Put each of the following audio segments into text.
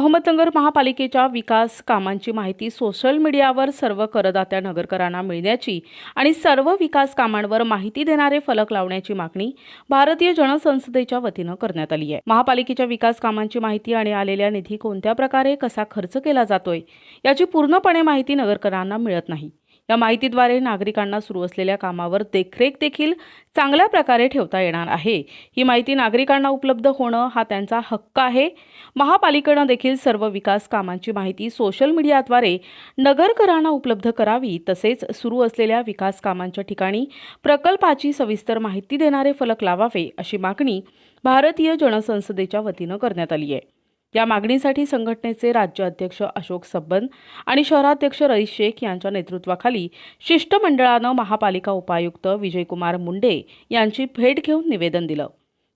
अहमदनगर महापालिकेच्या विकास कामांची माहिती सोशल मीडियावर सर्व करदात्या नगरकरांना मिळण्याची आणि सर्व विकास कामांवर माहिती देणारे फलक लावण्याची मागणी भारतीय जनसंसदेच्या वतीनं करण्यात आली आहे. महापालिकेच्या विकास कामांची माहिती आणि आलेल्या निधी कोणत्या प्रकारे कसा खर्च केला जातोय याची पूर्णपणे माहिती नगरकरांना मिळत नाही. या माहितीद्वारे नागरिकांना सुरू असलेल्या कामावर देखरेख देखील चांगल्या प्रकारे ठेवता येणार आहे. ही माहिती नागरिकांना उपलब्ध होणं हा त्यांचा हक्क आहे. महापालिकेनं देखील सर्व विकास कामांची माहिती सोशल मीडियाद्वारे नगरकरांना उपलब्ध करावी तसेच सुरू असलेल्या विकास कामांच्या ठिकाणी प्रकल्पाची सविस्तर माहिती देणारे फलक लावावे अशी मागणी भारतीय जनसंसदेच्या वतीनं करण्यात आली आहे. या मागणीसाठी संघटनेचे राज्य अध्यक्ष अशोक सब्बन आणि शहराध्यक्ष रईस शेख यांच्या नेतृत्वाखाली शिष्टमंडळानं महापालिका उपायुक्त विजयकुमार मुंडे यांची भेट घेऊन निवेदन दिलं.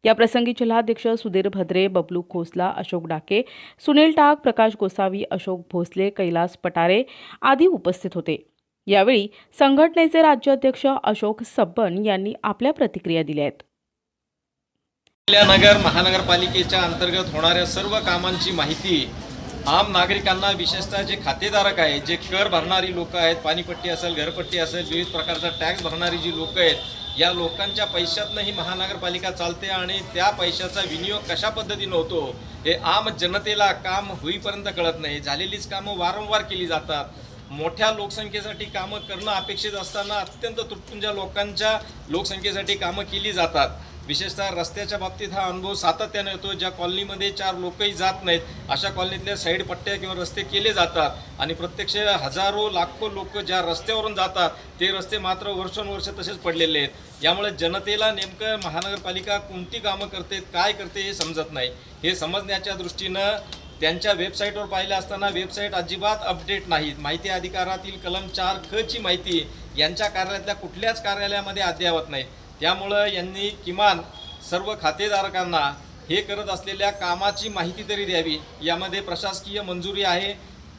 याप्रसंगी जिल्हाध्यक्ष सुधीर भद्रे बबलू खोसला अशोक डाके सुनील टाक प्रकाश गोसावी अशोक भोसले कैलास पटारे आदी उपस्थित होते. यावेळी संघटनेचे राज्याध्यक्ष अशोक सब्बन यांनी आपल्या प्रतिक्रिया दिल्या आहेत. नगर महानगरपालिकेच्या अंतर्गत होणाऱ्या सर्व कामांची माहिती आम नागरिकांना विशेषतः जे खातेधारक आहेत जे कर भरणारी लोकं आहेत पाणीपट्टी असेल घरपट्टी असेल विविध प्रकारचा टॅक्स भरणारी जी लोकं आहेत या लोकांच्या पैशातनं ही महानगरपालिका चालते आणि त्या पैशाचा विनियोग कशा पद्धतीनं होतो हे आम जनतेला काम होईपर्यंत कळत नाही. झालेलीच कामं वारंवार केली जातात. मोठ्या लोकसंख्येसाठी कामं करणं अपेक्षित असताना अत्यंत तुटपुंजा लोकांच्या लोकसंख्येसाठी कामं केली जातात. विशेषतः रस्त्याच्या बाबतीत हा अनुभव सातत्याने येतो. ज्या कॉलनीमध्ये चार लोकही जात नाहीत अशा कॉलनीतल्या साईड पट्ट्या किंवा रस्ते केले जातात. आणि प्रत्यक्ष हजारो लाखो लोक ज्या रस्त्यावरून जातात ते रस्ते मात्र वर्षानुवर्ष तसेच पडलेले आहेत. यामुळे जनतेला नेमकं महानगरपालिका कोणती कामं करते काय करते हे समजत नाही. हे समजण्याच्या दृष्टीनं त्यांच्या वेबसाईटवर पाहिलं असताना वेबसाईट अजिबात अपडेट नाहीत. माहिती अधिकारातील कलम चार खची माहिती यांच्या कार्यालयातल्या कुठल्याच कार्यालयामध्ये अद्ययावत नाही. त्यामुळं यांनी किमान सर्व खातेधारकांना हे करत असलेल्या कामाची माहिती तरी द्यावी. यामध्ये प्रशासकीय मंजुरी आहे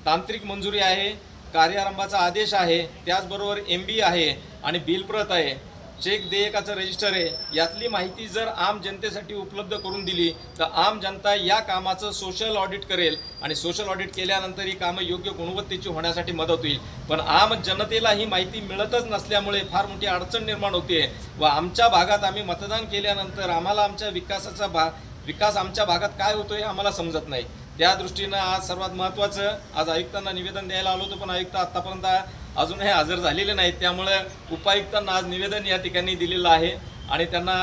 तांत्रिक मंजुरी आहे कार्यारंभाचा आदेश आहे त्याचबरोबर एम बी आहे आणि बिलप्रत आहे. चेक देयकाचं रजिस्टर आहे. यातली माहिती जर आम जनतेसाठी उपलब्ध करून दिली तर आम जनता या कामाचं सोशल ऑडिट करेल. आणि सोशल ऑडिट केल्यानंतर ही कामं योग्य गुणवत्तेची होण्यासाठी मदत होईल. पण आम जनतेला ही माहिती मिळतच नसल्यामुळे फार मोठी अडचण निर्माण होते. व आमच्या भागात आम्ही मतदान केल्यानंतर आम्हाला आमच्या विकासाचा भा विकास आमच्या भागात काय होतो हे आम्हाला समजत नाही. त्या दृष्टीनं आज सर्वात महत्त्वाचं आज आयुक्तांना निवेदन द्यायला आलो होतो पण आयुक्त आत्तापर्यंत अजूनही हजर झालेले नाहीत. त्यामुळे उपायुक्तांना आज निवेदन या ठिकाणी दिलेलं आहे. आणि त्यांना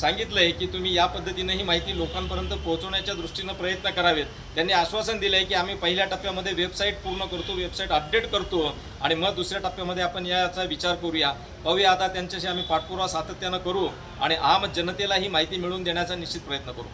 सांगितलं आहे की तुम्ही या पद्धतीनं ही माहिती लोकांपर्यंत पोहोचवण्याच्या दृष्टीनं प्रयत्न करावेत. त्यांनी आश्वासन दिलं आहे की आम्ही पहिल्या टप्प्यामध्ये वेबसाईट पूर्ण करतो वेबसाईट अपडेट करतो आणि मग दुसऱ्या टप्प्यामध्ये आपण याचा विचार करूया. पाहूया आता त्यांच्याशी आम्ही पाठपुरावा सातत्यानं करू आणि आम जनतेला ही माहिती मिळवून देण्याचा निश्चित प्रयत्न करू.